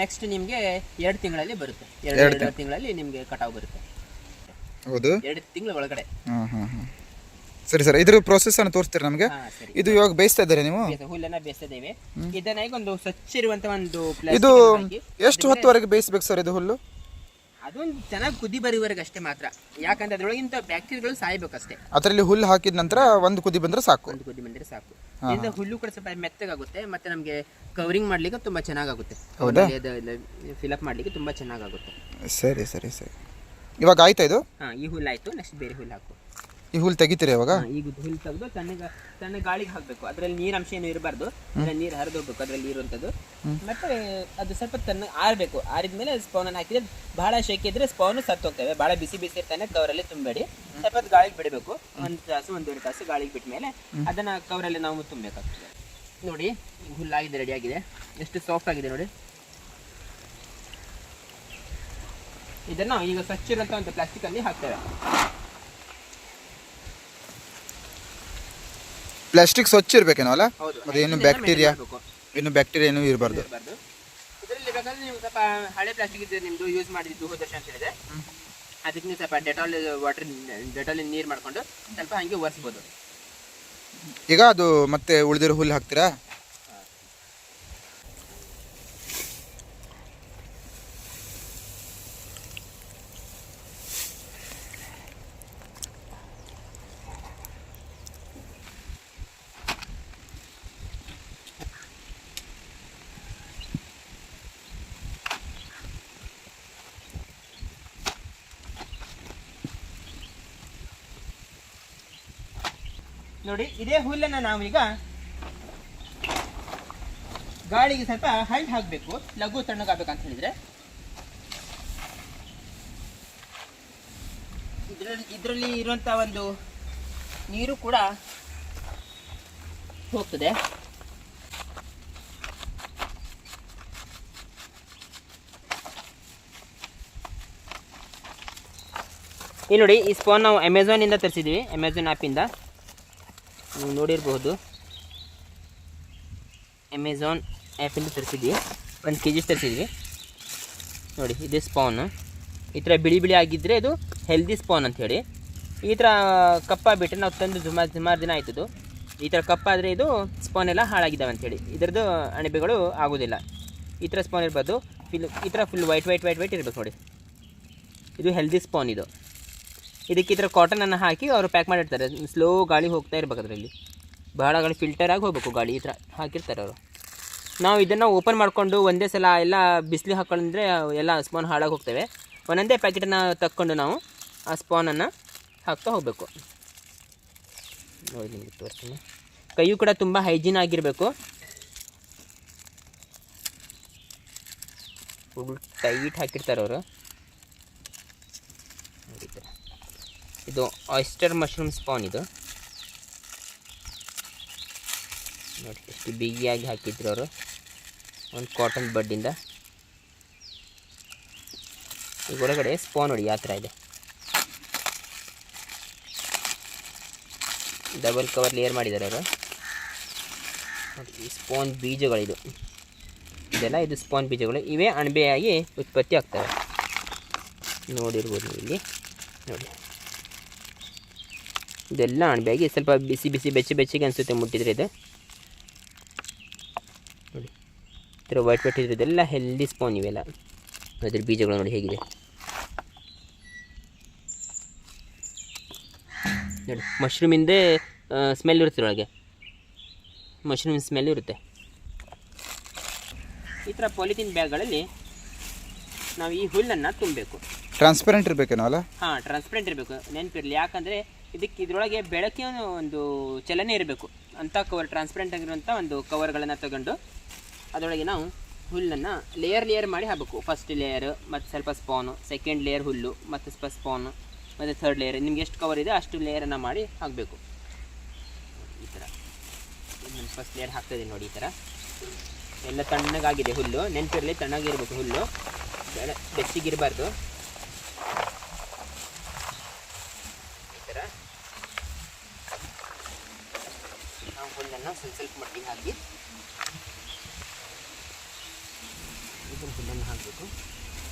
ನೆಕ್ಸ್ಟ್ ನಿಮಗೆ ಎರಡು ತಿಂಗಳಲ್ಲಿ ಬರುತ್ತೆ. ಎರಡು ತಿಂಗಳಲ್ಲಿ ನಿಮಗೆ ಕಟಾವು ಬರುತ್ತೆ. ಹೌದು? ಎರಡು ತಿಂಗಳ ಒಳಗಡೆ. ಹಾಂ ಹಾಂ ಹಾಂ ಸರಿ ಸರ್. ಇದ್ರ ಪ್ರೊಸೆಸ್ ಅನ್ನು ತೋರಿಸ್ತೀರಾ ನಮಗೆ? ಹಾ ಸರಿ. ಇದು ಇವಾಗ ಬೇಯಿಸ್ತಾ ಇದ್ದಾರೆ ನೀವು? ಬೇಸ- ಹುಲ್ಲನ್ನ ಬೇಯಿಸಿದ್ದೇವೆ ಇದನ್ನ ಈಗ ಒಂದು ಸ್ವಚ್ಛ ಇರುವಂತ ಒಂದು ಇದು ಪ್ಲಾಸ್ಟಿಕ್ ಹಾಕಿ. ಎಷ್ಟು ಹೊತ್ತುವರೆಗೆ ಬೇಯಿಸ್ಬೇಕು ಸರ್ ಇದು ಹುಲ್ಲು? ಅದೊಂದು ಚೆನ್ನಾಗಿ ಕುದಿ ಬರುವವರೆಗೆ ಅಷ್ಟೇ ಮಾತ್ರ. ಯಾಕಂದ್ರೆ ಅದ್ರೊಳಗಿಂತ ಬ್ಯಾಕ್ಟೀರಿಯಾಗಳು ಸಾಯ್ಬೇಕಷ್ಟೇ. ಅದರಲ್ಲಿ ಹುಲ್ಲು ಹಾಕಿದ ನಂತರ ಒಂದು ಕುದಿ ಬಂದ್ರೆ ಸಾಕು. ಒಂದು ಕುದಿ ಬಂದ್ರೆ ಸಾಕು. ಇದರಿಂದ ಹುಲ್ಲು ಕೂಡ ಸ್ವಲ್ಪ ಮೆತ್ತಗಾಗುತ್ತೆ ಮತ್ತೆ ನಮಗೆ ಕವರಿಂಗ್ ಮಾಡ್ಲಿಕ್ಕೆ ತುಂಬಾ ಚೆನ್ನಾಗಾಗುತ್ತೆ. ಅಪ್ ಮಾಡ್ಲಿಕ್ಕೆ ತುಂಬಾ ಚೆನ್ನಾಗಾಗುತ್ತೆ. ಸರಿ ಸರಿ ಸರಿ. ಇವಾಗ ಆಯ್ತಾ ಇದು? ಹಾ ಈ ಹುಲ್ಲು ಆಯ್ತು ನೆಕ್ಸ್ಟ್ ಬೇರೆ ಹುಲ್ಲು ಹಾಕು. ಈ ಹುಲ್ಲು ತೆಗಿತೀರಾ ಇವಾಗ? ಹಾ, ಈಗ ಹುಲ್ಲು ತೆಗೆದು ತಣ್ಣಗೆ ತಣ್ಣ ಗಾಳಿಗೆ ಹಾಕಬೇಕು. ಅದರಲ್ಲಿ ನೀರಂಶ ಏನು ಇರಬಾರ್ದು. ನೀರು ಹರಿದು ಹೋಗ್ಬೇಕು ಅದರಲ್ಲಿ ಇರುವಂತದ್ದು ಮತ್ತೆ ಅದು ಸ್ವಲ್ಪ ತನ್ನ ಆರಬೇಕು. ಆರಿದ್ಮೇಲೆ ಸ್ಪೌನ್ ಅನ್ನು ಹಾಕಿದ್ರೆ ಬಹಳ ಶೆಕೆ ಇದ್ರೆ ಸ್ಪೌನ್ ಸತ್ತು ಹೋಗ್ತವೆ ಬಹಳ ಬಿಸಿ ಬಿಸಿ ಇರ್ತಾನೆ ಕವರಲ್ಲಿ ತುಂಬಬೇಡಿ. ಸ್ವಲ್ಪ ಹೊತ್ತು ಗಾಳಿಗೆ ಬಿಡಬೇಕು. ಒಂದು ತಾಸು ಒಂದೂವರೆ ತಾಸು ಗಾಳಿಗೆ ಬಿಟ್ಟ ಮೇಲೆ ಅದನ್ನ ಕವರಲ್ಲಿ ನಾವು ತುಂಬಬೇಕಾಗ್ತದೆ. ನೋಡಿ ಹುಲ್ಲಾಗಿದೆ ರೆಡಿ ಆಗಿದೆ ಎಷ್ಟು ಸಾಫ್ಟ್ ಆಗಿದೆ ನೋಡಿ. ಇದನ್ನ ಈಗ ಸ್ವಚ್ಛ ಇರುವಂತ ಒಂದು ಪ್ಲಾಸ್ಟಿಕ್ ಅಲ್ಲಿ ಹಾಕ್ತೇವೆ. ಪ್ಲಾಸ್ಟಿಕ್ ಸ್ವಚ್ಛ ಇರಬೇಕೇನೋ ಅಲ್ಲ? ಏನು ಬ್ಯಾಕ್ಟೀರಿಯಾ ಏನು ಬ್ಯಾಕ್ಟೀರಿಯಾ ಏನೂ ಇರಬಾರ್ದು. ಇದರಲ್ಲಿ ಬೇಕಾದ್ರೆ ನೀವು ಸ್ವಲ್ಪ ಹಳೆ ಪ್ಲಾಸ್ಟಿಕ್ ಇದ್ದರೆ ನಿಮ್ಮದು ಯೂಸ್ ಮಾಡಿದ್ದು ಹೋದ ವರ್ಷ ಅಂತ ಹೇಳಿದೆ ಅದಕ್ಕೆ ನೀವು ಸ್ವಲ್ಪ ಡೆಟಾಲ್ ವಾಟರ್ ಡೆಟಾಲ್ ನೀರು ಮಾಡ್ಕೊಂಡು ಸ್ವಲ್ಪ ಹಂಗೆ ಒರೆಸ್ಬೋದು. ಈಗ ಅದು ಮತ್ತೆ ಉಳಿದಿರೋ ಹುಲ್ಲು ಹಾಕ್ತೀರಾ? ನೋಡಿ, ಇದೇ ಹುಲ್ಲನ್ನು ನಾವೀಗ ಗಾಳಿಗೆ ಸ್ವಲ್ಪ ಹೈಟ್ ಹಾಕಬೇಕು, ಲಘು ತಣ್ಣಗಾಗಬೇಕಂತ ಹೇಳಿದ್ರೆ. ಇದರಲ್ಲಿ ಇದರಲ್ಲಿ ಇರುವಂಥ ಒಂದು ನೀರು ಕೂಡ ಹೋಗ್ತದೆ. ಇಲ್ಲಿ ನೋಡಿ, ಈ ಸ್ಪೋನ್ ನಾವು ಅಮೆಝಾನಿಂದ ತರಿಸಿದ್ವಿ ಅಮೆಝಾನ್ ಆ್ಯಪಿಂದ ನೀವು ನೋಡಿರಬಹುದು. ಅಮೆಝಾನ್ ಆ್ಯಪಿಂದ ತರಿಸಿದ್ವಿ. ಒಂದು ಕೆ ಜಿ ತರಿಸಿದ್ವಿ. ನೋಡಿ, ಇದು ಸ್ಪಾನ್ ಈ ಥರ ಬಿಳಿ ಬಿಳಿ ಆಗಿದ್ದರೆ ಇದು ಹೆಲ್ದಿ ಸ್ಪಾನ್ ಹೇಳಿ. ಈ ಥರ ಕಪ್ಪಾಗ್ಬಿಟ್ರೆ ನಾವು ತಂದು ಸುಮಾರು ಸುಮಾರು ದಿನ ಆಯ್ತದು. ಈ ಥರ ಕಪ್ಪಾದರೆ ಇದು ಸ್ಪಾನ್ ಎಲ್ಲ ಹಾಳಾಗಿದ್ದಾವೆ ಅಂಥೇಳಿ ಇದರದ್ದು ಅಣಬೆಗಳು ಆಗೋದಿಲ್ಲ. ಈ ಥರ ಸ್ಪಾನ್ ಇರ್ಬೋದು. ಫಿಲ್ ಈ ಥರ full white white white white ಇರಬೇಕು ನೋಡಿ. ಇದು ಹೆಲ್ದಿ ಸ್ಪಾನ್ ಇದು. ಇದಕ್ಕೆ ಇದರ ಥರ ಕಾಟನನ್ನು ಹಾಕಿ ಅವರು ಪ್ಯಾಕ್ ಮಾಡಿರ್ತಾರೆ. ಸ್ಲೋ ಗಾಳಿ ಹೋಗ್ತಾ ಇರ್ಬೇಕು ಅದರಲ್ಲಿ. ಬಹಳ ಗಾಳಿ ಫಿಲ್ಟರ್ ಆಗಿ ಹೋಗ್ಬೇಕು ಗಾಳಿ ಈ ಥರ ಹಾಕಿರ್ತಾರೆ ಅವರು. ನಾವು ಇದನ್ನು ಓಪನ್ ಮಾಡಿಕೊಂಡು ಒಂದೇ ಸಲ ಎಲ್ಲ ಬಿಸಿಲು ಹಾಕೊಂಡ್ರೆ ಎಲ್ಲ ಸ್ಪಾನ್ ಹಾಳಾಗಿ ಹೋಗ್ತವೆ. ಒಂದೊಂದೇ ಪ್ಯಾಕೆಟನ್ನು ತಕ್ಕೊಂಡು ನಾವು ಆ ಸ್ಪಾನನ್ನು ಹಾಕ್ತಾ ಹೋಗಬೇಕು. ನೋಡಿ ನಿಮಗೆ ತೋರಿಸ್ತೀನಿ. ಕೈಯು ಕೂಡ ತುಂಬ ಹೈಜೀನ್ ಆಗಿರಬೇಕು. ಫುಲ್ ಟೈಟ್ ಹಾಕಿರ್ತಾರೆ ಅವರು. ಇದು ಆಯಿಸ್ಟರ್ ಮಶ್ರೂಮ್ ಸ್ಪಾನ್ ಇದು. ನೋಡಿ ಎಷ್ಟು ಬಿಗಿಯಾಗಿ ಹಾಕಿದ್ರು ಅವರು. ಒಂದು ಕಾಟನ್ ಬಡ್ಡಿಂದ ಈಗ ಒಳಗಡೆ ಸ್ಪಾನ್ ನೋಡಿ ಯಾವ ಥರ ಇದೆ. ಡಬಲ್ ಕವರ್ ಲೇಯರ್ ಮಾಡಿದ್ದಾರೆ ಅವರು. ಈ ಸ್ಪಾನ್ ಬೀಜಗಳಿದು ಇದೆಲ್ಲ ಇದು ಸ್ಪಾನ್ ಬೀಜಗಳು. ಇವೇ ಅಣಬೆಯಾಗಿ ಉತ್ಪತ್ತಿ ಆಗ್ತವೆ. ನೋಡಿರ್ಬೋದು ಇಲ್ಲಿ. ನೋಡಿ. ಇದೆಲ್ಲ ಅಣಬೆಯಾಗಿ ಸ್ವಲ್ಪ ಬಿಸಿ ಬಿಸಿ ಬೆಚ್ಚಿ ಬೆಚ್ಚಿಗೆ ಅನಿಸುತ್ತೆ ಮುಟ್ಟಿದ್ರೆ ಇದು. ನೋಡಿ ಈ ಥರ ವೈಟ್ ವೈಟ್ ಇದ್ರೆ ಇದೆಲ್ಲ ಹೆಲ್ದಿ ಸ್ಪಾನ್ ಇವೆಲ್ಲ. ಅದ್ರ ಬೀಜಗಳು ನೋಡಿ ಹೇಗಿದೆ. ನೋಡಿ ಮಶ್ರೂಮಿಂದೆ ಸ್ಮೆಲ್ ಇರುತ್ತೆ ಒಳಗೆ ಮಶ್ರೂಮ್ ಸ್ಮೆಲ್ ಇರುತ್ತೆ. ಈ ಥರ ಪಾಲಿಥೀನ್ ಬ್ಯಾಗ್ಗಳಲ್ಲಿ ನಾವು ಈ ಹುಲ್ಲನ್ನು ತುಂಬಬೇಕು. ಟ್ರಾನ್ಸ್ಪರೆಂಟ್ ಇರಬೇಕೇನೋ ಅಲ್ಲ? ಹಾಂ ಟ್ರಾನ್ಸ್ಪರೆಂಟ್ ಇರಬೇಕು. ನೆನಪಿರಲಿ. ಯಾಕಂದರೆ ಇದಕ್ಕೆ ಇದರೊಳಗೆ ಬೆಳಕಿನ ಒಂದು ಚಲನೆ ಇರಬೇಕು. ಅಂಥ ಕವರ್ ಟ್ರಾನ್ಸ್ಪರೆಂಟ್ ಆಗಿರುವಂಥ ಒಂದು ಕವರ್ಗಳನ್ನು ತಗೊಂಡು ಅದರೊಳಗೆ ನಾವು ಹುಲ್ಲನ್ನು ಲೇಯರ್ ಲೇಯರ್ ಮಾಡಿ ಹಾಕಬೇಕು. ಫಸ್ಟ್ ಲೇಯರ್ ಮತ್ತು ಸ್ವಲ್ಪ ಸ್ಪಾನು ಸೆಕೆಂಡ್ ಲೇಯರ್ ಹುಲ್ಲು, ಮತ್ತು ಸ್ವಲ್ಪ ಸ್ಪಾನು ಮತ್ತು ಥರ್ಡ್ ಲೇಯರ್ ನಿಮ್ಗೆ ಎಷ್ಟು ಕವರ್ ಇದೆ ಅಷ್ಟು ಲೇಯರನ್ನು ಮಾಡಿ ಹಾಕಬೇಕು. ಈ ಥರ ಫಸ್ಟ್ ಲೇಯರ್ ಹಾಕ್ತಾಯಿದ್ದೀನಿ ನೋಡಿ ಈ ಥರ ಎಲ್ಲ ತಣ್ಣಗಾಗಿದೆ ಹುಲ್ಲು. ನೆನಪಿರಲಿ, ತಣ್ಣಗಿರಬೇಕು ಹುಲ್ಲು. ಬೆಳೆ ಬೆಚ್ಚಗಿರಬಾರ್ದು ಈ ಥರ ನಾವು ಹುಲ್ಲನ್ನು ಸ್ವಲ್ಪ ಮಟ್ಟಿಗೆ ಹಾಕಿ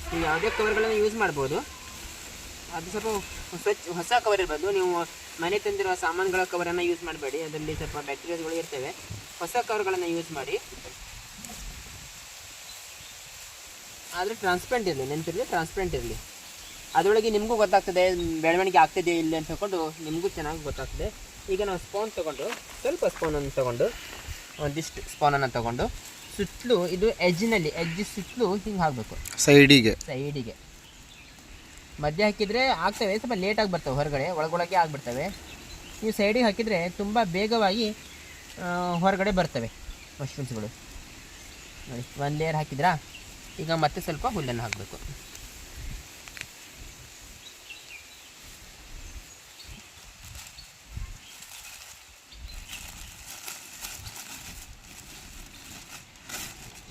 ನೀವು ಯಾವುದೇ ಕವರ್ಗಳನ್ನು ಯೂಸ್ ಮಾಡ್ಬೋದು. ಅದು ಸ್ವಲ್ಪ ಸ್ವಚ್ಛ, ಹೊಸ ಕವರ್ ಇರ್ಬೋದು. ನೀವು ಮನೆ ತಂದಿರೋ ಸಾಮಾನುಗಳ ಕವರನ್ನು ಯೂಸ್ ಮಾಡಬೇಡಿ. ಅದರಲ್ಲಿ ಸ್ವಲ್ಪ ಬ್ಯಾಕ್ಟೀರಿಯಾಸ್ಗಳು ಇರ್ತವೆ. ಹೊಸ ಕವರ್ಗಳನ್ನು ಯೂಸ್ ಮಾಡಿ. ಆದರೆ ಟ್ರಾನ್ಸ್ಪರೆಂಟ್ ಇರಲಿ, ನೆನಪಿರಲಿ ಟ್ರಾನ್ಸ್ಪರೆಂಟ್ ಇರಲಿ. ಅದರೊಳಗೆ ನಿಮಗೂ ಗೊತ್ತಾಗ್ತದೆ, ಬೆಳವಣಿಗೆ ಆಗ್ತಿದೆಯಾ ಇಲ್ಲ ಅಂತ ಹೇಳ್ಕೊಂಡು ನಿಮಗೂ ಚೆನ್ನಾಗಿ ಗೊತ್ತಾಗ್ತದೆ. ಈಗ ನಾವು ಸ್ಪೂನ್ ತೊಗೊಂಡು ಸ್ವಲ್ಪ ಸ್ಪೂನನ್ನು ತೊಗೊಂಡು ಒಂದಿಷ್ಟು ಸ್ಪೂನನ್ನು ತೊಗೊಂಡು ಸುತ್ತಲೂ ಇದು ಎಜ್ಜಿನಲ್ಲಿ ಎಜ್ಜಿ ಸುತ್ತಲೂ ಹಿಂಗೆ ಹಾಕಬೇಕು. ಸೈಡಿಗೆ. ಸೈಡಿಗೆ. ಮಧ್ಯೆ ಹಾಕಿದರೆ ಆಗ್ತವೆ ಸ್ವಲ್ಪ ಲೇಟಾಗಿ ಬರ್ತವೆ ಹೊರಗಡೆ ಒಳಗೊಳಗೆ ಆಗಿಬಿಡ್ತವೆ. ನೀವು ಸೈಡಿಗೆ ಹಾಕಿದರೆ ತುಂಬ ಬೇಗವಾಗಿ ಹೊರಗಡೆ ಬರ್ತವೆ ಮಶ್ರೂಮ್ಸ್ಗಳು ನೋಡಿ ಒಂದು ಲೇಯರ್ ಹಾಕಿದ್ರಾ? ಈಗ ಮತ್ತೆ ಸ್ವಲ್ಪ ಹುಲ್ಲನ್ನು ಹಾಕಬೇಕು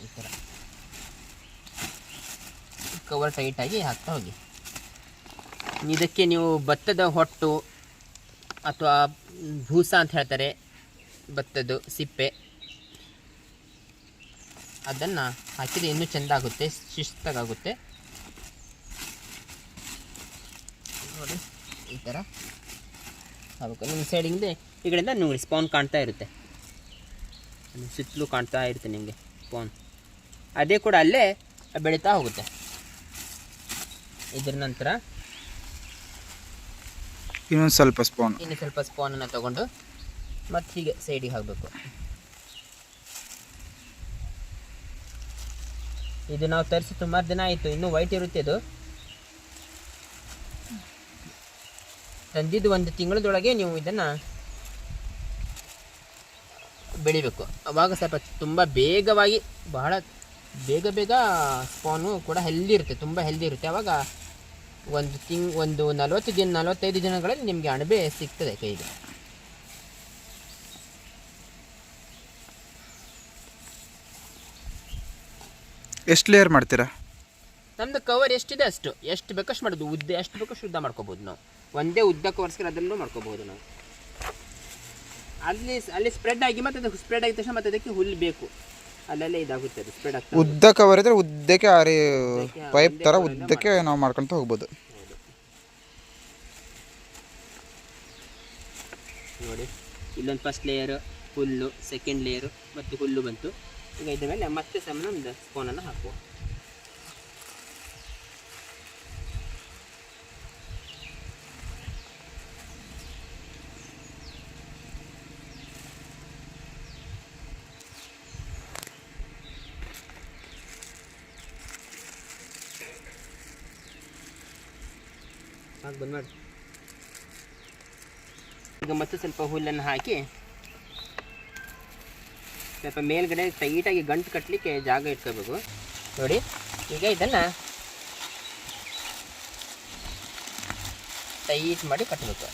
ಈ ಥರ ಕವರ್ ಟೈಟಾಗಿ ಹಾಕ್ತಾ ಹೋಗಿ. ಇದಕ್ಕೆ ನೀವು ಭತ್ತದ ಹೊಟ್ಟು ಅಥವಾ ಭೂಸ ಅಂತ ಹೇಳ್ತಾರೆ, ಭತ್ತದ್ದು ಸಿಪ್ಪೆ. ಅದನ್ನು ಹಾಕಿದರೆ ಇನ್ನೂ ಚೆಂದ ಆಗುತ್ತೆ ಶಿಸ್ತಾಗುತ್ತೆ ನೋಡಿ, ಈ ಥರ ಹಾಕಬೇಕು ನಿಮ್ಮ ಸೈಡಿಂದ ಈ ಕಡೆಯಿಂದ ನೋಡಿ ಸ್ಪೌನ್ ಕಾಣ್ತಾ ಇರುತ್ತೆ. ಸುತ್ತಲೂ ಕಾಣ್ತಾ ಇರುತ್ತೆ ನಿಮಗೆ ಸ್ಪೌನ್. ಅದೇ ಕೂಡ ಅಲ್ಲೇ ಬೆಳೀತಾ ಹೋಗುತ್ತೆ. ಇದ್ರ ನಂತರ ಇನ್ನೊಂದು ಸ್ವಲ್ಪ ಸ್ಪೂನ್ ಇನ್ನು ಸ್ವಲ್ಪ ಸ್ಪೂನನ್ನು ತಗೊಂಡು ಮತ್ತೆ ಹೀಗೆ ಸೈಡಿಗೆ ಹಾಕಬೇಕು. ಇದು ನಾವು ತರಿಸಿ ಸುಮಾರು ದಿನ ಆಯಿತು ಇನ್ನೂ ವೈಟ್ ಇರುತ್ತೆ ಇದು. ತಂದಿದ್ದು ಒಂದು ತಿಂಗಳದೊಳಗೆ ನೀವು ಇದನ್ನು ಬೆಳಿಬೇಕು. ಅವಾಗ ಸ್ವಲ್ಪ ತುಂಬ ಬೇಗವಾಗಿ ಬಹಳ ಬೇಗ ಬೇಗ ಸ್ಪೂನು ಕೂಡ ಹೆಲ್ದಿ ಇರುತ್ತೆ ತುಂಬ ಹೆಲ್ದಿ ಇರುತ್ತೆ. ಅವಾಗ ಒಂದು ತಿಂಗ್ ಒಂದು ನಲವತ್ತು ದಿನ ನಲವತ್ತೈದು ದಿನಗಳಲ್ಲಿ ನಿಮಗೆ ಅಣಬೆ ಸಿಗ್ತದೆ ಕೈಗೆ. ಎಷ್ಟು ಲೇಯರ್ ಮಾಡ್ತೀರಾ? ನಮ್ದು ಕವರ್ ಎಷ್ಟಿದೆ ಅಷ್ಟು. ಎಷ್ಟು ಬೇಕಷ್ಟು ಮಾಡೋದು? ಉದ್ದ ಎಷ್ಟು ಬೇಕಷ್ಟು ಉದ್ದ ಮಾಡ್ಕೋಬೋದು ನಾವು. ಒಂದೇ ಉದ್ದ ಕವರ್ಸ್ಗೆ ಅದನ್ನು ಮಾಡ್ಕೋಬೋದು ನಾವು. ಅಲ್ಲಿ ಅಲ್ಲಿ ಸ್ಪ್ರೆಡ್ ಆಗಿ ಮತ್ತೆ ಅದಕ್ಕೆ ಸ್ಪ್ರೆಡ್ ಆಗಿದ ತಕ್ಷಣ ಮತ್ತೆ ಅದಕ್ಕೆ ಹುಲ್ಲು ಬೇಕು. ಅಲ್ಲೆಲ್ಲ ಇದಾಗುತ್ತೆ ಅದು ಸ್ಪ್ರೆಡ್ ಆಗ್ತದೆ ಉದ್ದ ಕವರ್ ಇದ್ರೆ ಉದ್ದಕ್ಕೆ ಆರಿ ಪೈಪ್ ಥರ ಉದ್ದಕ್ಕೆ ನಾವು ಮಾಡ್ಕೊಂತ ಹೋಗ್ಬೋದು. ನೋಡಿ ಇಲ್ಲೊಂದು ಫಸ್ಟ್ ಲೇಯರ್ ಹುಲ್ಲು ಸೆಕೆಂಡ್ ಲೇಯರ್ ಮತ್ತು ಹುಲ್ಲು ಬಂತು. ಈಗ ಇದ್ರ ಮೇಲೆ ಮತ್ತೆ ಸಮ ಒಂದು ಸ್ಪೂನನ್ನು ಹಾಕುವ. ಹಾಕಿ ಬಂದ್ ಮಾಡಿ ಈಗ ಮತ್ತೆ ಸ್ವಲ್ಪ ಹುಲ್ಲನ್ನು ಹಾಕಿ ಸ್ವಲ್ಪ ಮೇಲ್ಗಡೆ ಟೈಟಾಗಿ ಗಂಟು ಕಟ್ಟಲಿಕ್ಕೆ ಜಾಗ ಇಟ್ಕೋಬೇಕು. ನೋಡಿ, ಈಗ ಇದನ್ನು ಟೈಟ್ ಮಾಡಿ ಕಟ್ಟಬೇಕು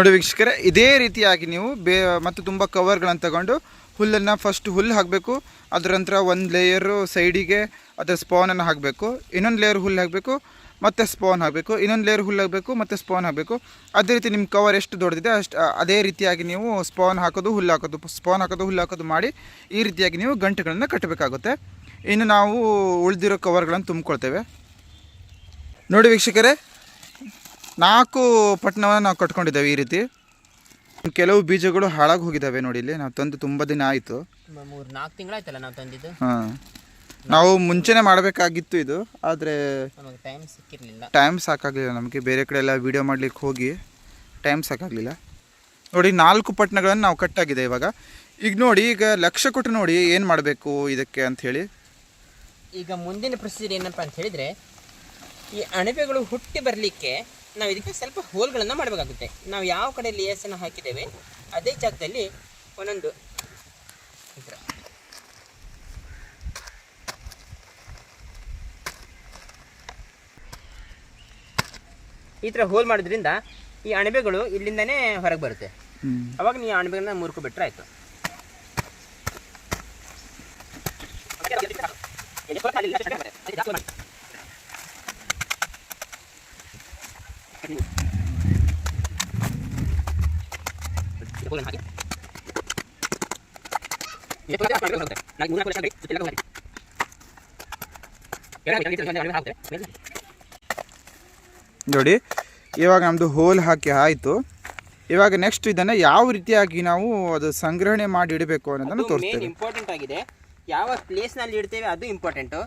ನೋಡಿ ವೀಕ್ಷಕರೇ, ಇದೇ ರೀತಿಯಾಗಿ ನೀವು ಬೇ ಮತ್ತು ತುಂಬ ಕವರ್ಗಳನ್ನು ತಗೊಂಡು ಹುಲ್ಲನ್ನು ಫಸ್ಟ್ ಹುಲ್ಲು ಹಾಕಬೇಕು, ಅದರ ನಂತರ ಒಂದು ಲೇಯರು ಸೈಡಿಗೆ ಅದರ ಸ್ಪಾನನ್ನು ಹಾಕಬೇಕು, ಇನ್ನೊಂದು ಲೇಯರ್ ಹುಲ್ಲು ಹಾಕಬೇಕು, ಮತ್ತು ಸ್ಪಾನ್ ಹಾಕಬೇಕು, ಇನ್ನೊಂದು ಲೇಯರ್ ಹುಲ್ಲು ಹಾಕಬೇಕು, ಮತ್ತು ಸ್ಪಾನ್ ಹಾಕಬೇಕು. ಅದೇ ರೀತಿ ನಿಮ್ಮ ಕವರ್ ಎಷ್ಟು ದೊಡ್ಡದಿದೆ ಅಷ್ಟು ಅದೇ ರೀತಿಯಾಗಿ ನೀವು ಸ್ಪಾನ್ ಹಾಕೋದು, ಹುಲ್ಲು ಹಾಕೋದು ಸ್ಪಾನ್ ಹಾಕೋದು, ಹುಲ್ಲು ಹಾಕೋದು ಮಾಡಿ ಈ ರೀತಿಯಾಗಿ ನೀವು ಗಂಟೆಗಳನ್ನು ಕಟ್ಟಬೇಕಾಗುತ್ತೆ. ಇನ್ನು ನಾವು ಉಳಿದಿರೋ ಕವರ್ಗಳನ್ನು ತುಂಬಿಕೊಳ್ತೇವೆ. ನೋಡಿ ವೀಕ್ಷಕರೇ ನಾಲ್ಕು ಪಟ್ಟಣವನ್ನು ನಾವು ಕಟ್ಕೊಂಡಿದ್ದೇವೆ ಈ ರೀತಿ. ಕೆಲವು ಬೀಜಗಳು ಹಾಳಾಗಿ ಹೋಗಿದ್ದಾವೆ ನೋಡಿ ಇಲ್ಲಿ. ನಾವು ತಂದು ತುಂಬ ದಿನ ಆಯಿತು. ಮೂರು ನಾಲ್ಕು ತಿಂಗಳಾಯ್ತಲ್ಲ ನಾವು ತಂದಿದ್ದು? ಹಾಂ. ನಾವು ಮುಂಚೆನೇ ಮಾಡಬೇಕಾಗಿತ್ತು ಇದು ಆದರೆ ಟೈಮ್ ಸಿಕ್ಕಿರಲಿಲ್ಲ. ಟೈಮ್ ಸಾಕಾಗಲಿಲ್ಲ ನಮಗೆ. ಬೇರೆ ಕಡೆ ಎಲ್ಲ ವೀಡಿಯೋ ಮಾಡಲಿಕ್ಕೆ ಹೋಗಿ ಟೈಮ್ ಸಾಕಾಗಲಿಲ್ಲ. ನೋಡಿ ನಾಲ್ಕು ಪಟ್ಟಣಗಳನ್ನು ನಾವು ಕಟ್ಟಾಗಿದೆ ಇವಾಗ. ಈಗ ನೋಡಿ ಈಗ ಲಕ್ಷ ಕೊಟ್ಟು ನೋಡಿ ಏನು ಮಾಡಬೇಕು ಇದಕ್ಕೆ ಅಂತ ಹೇಳಿ. ಈಗ ಮುಂದಿನ ಪ್ರೊಸೀಜರ್ ಏನಪ್ಪ ಅಂತ ಹೇಳಿದರೆ ಈ ಅಣಬೆಗಳು ಹುಟ್ಟಿ ಬರಲಿಕ್ಕೆ ನಾವು ಇದಕ್ಕೆ ಸ್ವಲ್ಪ ಹೋಲ್ಗಳನ್ನು ಮಾಡಬೇಕಾಗುತ್ತೆ. ನಾವು ಯಾವ ಕಡೆ ಲೇಯರ್ಸನ್ನು ಹಾಕಿದ್ದೇವೆ ಅದೇ ಜಾಗದಲ್ಲಿ ಒಂದೊಂದು ಈ ಥರ ಈ ಥರ ಹೋಲ್ ಮಾಡೋದ್ರಿಂದ ಈ ಅಣಬೆಗಳು ಇಲ್ಲಿಂದನೇ ಹೊರಗೆ ಬರುತ್ತೆ. ಅವಾಗ ನೀವು ಅಣಬೆಗಳನ್ನ ಮುರ್ಕು ಬಿಟ್ರೆ ಆಯಿತು. ನೋಡಿ ಇವಾಗ ನಮ್ಮದು ಹೋಲ್ ಹಾಕಿ ಆಯಿತು ಇವಾಗ ನೆಕ್ಸ್ಟ್ ಇದನ್ನು ಯಾವ ರೀತಿಯಾಗಿ ನಾವು ಅದು ಸಂಗ್ರಹಣೆ ಮಾಡಿ ಇಡಬೇಕು ಅನ್ನೋದನ್ನು ತೋರಿಸ್ತೇವೆ ಇಂಪಾರ್ಟೆಂಟ್ ಆಗಿದೆ ಯಾವ ಪ್ಲೇಸ್ನಲ್ಲಿ ಇಡ್ತೇವೆ ಅದು ಇಂಪಾರ್ಟೆಂಟು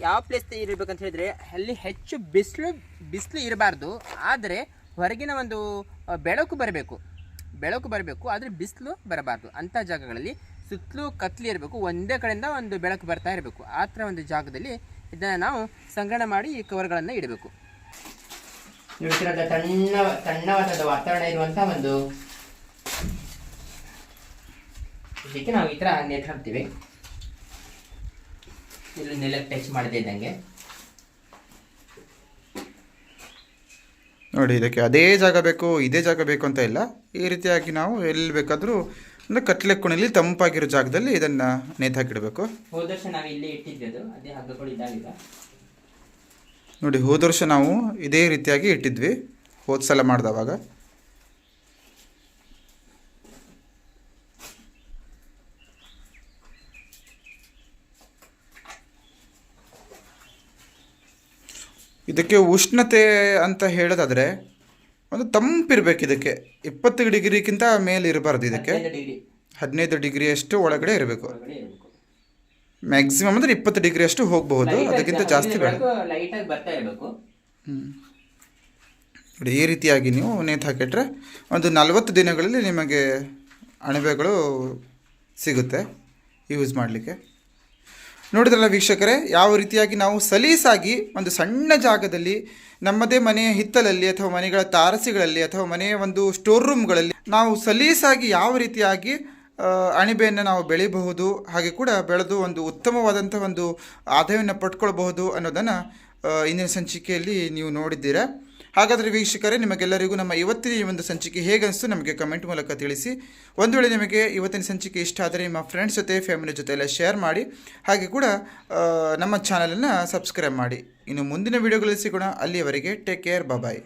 ಯಾವ ಪ್ಲೇಸ್ ಇರಬೇಕಂತ ಹೇಳಿದ್ರೆ ಅಲ್ಲಿ ಹೆಚ್ಚು ಬಿಸಿಲು ಬಿಸಿಲು ಇರಬಾರ್ದು ಆದರೆ ಹೊರಗಿನ ಒಂದು ಬೆಳಕು ಬರಬೇಕು ಬೆಳಕು ಬರಬೇಕು ಆದರೆ ಬಿಸಿಲು ಬರಬಾರ್ದು ಅಂಥ ಜಾಗಗಳಲ್ಲಿ ಸುತ್ತಲೂ ಕತ್ಲಿ ಇರಬೇಕು ಒಂದೇ ಕಡೆಯಿಂದ ಒಂದು ಬೆಳಕು ಬರ್ತಾ ಇರಬೇಕು. ಆ ಥರ ಒಂದು ಜಾಗದಲ್ಲಿ ಇದನ್ನು ನಾವು ಸಂಗ್ರಹಣೆ ಮಾಡಿ ಈ ಕವರ್ಗಳನ್ನು ಇಡಬೇಕು. ತಣ್ಣ ತಣ್ಣವಾದ ವಾತಾವರಣ ಇರುವಂಥ ಒಂದು ಇದಕ್ಕೆ ನಾವು ಈ ಥರ ನೆಟ್ ಹಾಕ್ತೀವಿ. ಇಲ್ಲಿ ನೆಲಕ್ಕೆ ಟಚ್ ಮಾಡದೇ ಇದ್ದಂಗೆ. ನೋಡಿ ಇದಕ್ಕೆ ಅದೇ ಜಾಗ ಬೇಕು ಇದೇ ಜಾಗ ಬೇಕು ಅಂತ ಇಲ್ಲ. ಈ ರೀತಿಯಾಗಿ ನಾವು ಎಲ್ಲಿ ಬೇಕಾದರೂ ಅಂದರೆ ಕಟ್ಲೆ ಕೊಣೆಯಲ್ಲಿ ತಂಪಾಗಿರೋ ಜಾಗದಲ್ಲಿ ಇದನ್ನ ನೇತಾಕಿಡಬೇಕು ನೋಡಿ ಹೋದ ವರ್ಷ ನಾವು ಇದೇ ರೀತಿಯಾಗಿ ಇಟ್ಟಿದ್ವಿ ಹೋದ ಸಲ ಮಾಡಿದವಾಗ. ಇದಕ್ಕೆ ಉಷ್ಣತೆ ಅಂತ ಹೇಳೋದಾದರೆ ಒಂದು ತಂಪಿರ್ಬೇಕು ಇದಕ್ಕೆ. ಇಪ್ಪತ್ತು ಡಿಗ್ರಿಗಿಂತ ಮೇಲೆ ಇರಬಾರ್ದು ಇದಕ್ಕೆ. ಡಿಗ್ರಿ. ಹದಿನೈದು ಡಿಗ್ರಿಯಷ್ಟು ಒಳಗಡೆ ಇರಬೇಕು. ಮ್ಯಾಕ್ಸಿಮಮ್ ಅಂದರೆ ಇಪ್ಪತ್ತು ಡಿಗ್ರಿ ಅಷ್ಟು ಹೋಗಬಹುದು ಅದಕ್ಕಿಂತ ಜಾಸ್ತಿ ಬೇಡ. ಹ್ಞೂ ನೋಡಿ ಈ ರೀತಿಯಾಗಿ ನೀವು ನೇತು ಹಾಕಿಟ್ರೆ ಒಂದು ನಲವತ್ತು ದಿನಗಳಲ್ಲಿ ನಿಮಗೆ ಅಣಬೆಗಳು ಸಿಗುತ್ತೆ ಯೂಸ್ ಮಾಡಲಿಕ್ಕೆ. ನೋಡಿದ್ರಲ್ಲ ವೀಕ್ಷಕರೇ, ಯಾವ ರೀತಿಯಾಗಿ ನಾವು ಸಲೀಸಾಗಿ ಒಂದು ಸಣ್ಣ ಜಾಗದಲ್ಲಿ ನಮ್ಮದೇ ಮನೆಯ ಹಿತ್ತಲಲ್ಲಿ ಅಥವಾ ಮನೆಗಳ ತಾರಸಿಗಳಲ್ಲಿ ಅಥವಾ ಮನೆಯ ಒಂದು ಸ್ಟೋರ್ ರೂಮ್ಗಳಲ್ಲಿ ನಾವು ಸಲೀಸಾಗಿ ಯಾವ ರೀತಿಯಾಗಿ ಅಣಿಬೆಯನ್ನು ನಾವು ಬೆಳಿಬಹುದು, ಹಾಗೆ ಕೂಡ ಬೆಳೆದು ಒಂದು ಉತ್ತಮವಾದಂಥ ಒಂದು ಆದಾಯವನ್ನು ಪಡ್ಕೊಳ್ಬಹುದು ಅನ್ನೋದನ್ನು ಇಂದಿನ ಸಂಚಿಕೆಯಲ್ಲಿ ನೀವು ನೋಡಿದ್ದೀರಾ. ಹಾಗಾದರೆ ವೀಕ್ಷಕರೇ, ನಿಮಗೆಲ್ಲರಿಗೂ ನಮ್ಮ ಇವತ್ತಿನ ಈ ಒಂದು ಸಂಚಿಕೆ ಹೇಗನ್ನಿಸ್ತು ನಮಗೆ ಕಮೆಂಟ್ ಮೂಲಕ ತಿಳಿಸಿ. ಒಂದು ವೇಳೆ ನಿಮಗೆ ಇವತ್ತಿನ ಸಂಚಿಕೆ ಇಷ್ಟ ಆದರೆ ನಿಮ್ಮ ಫ್ರೆಂಡ್ಸ್ ಜೊತೆ ಫ್ಯಾಮಿಲಿ ಜೊತೆ ಎಲ್ಲ ಶೇರ್ ಮಾಡಿ. ಹಾಗೆ ಕೂಡ ನಮ್ಮ ಚಾನಲನ್ನು ಸಬ್ಸ್ಕ್ರೈಬ್ ಮಾಡಿ. ಇನ್ನು ಮುಂದಿನ ವೀಡಿಯೋಗಳಲ್ಲಿ ಸಿಗೋಣ. ಅಲ್ಲಿಯವರೆಗೆ ಟೇಕ್ ಕೇರ್ ಬಾಯ್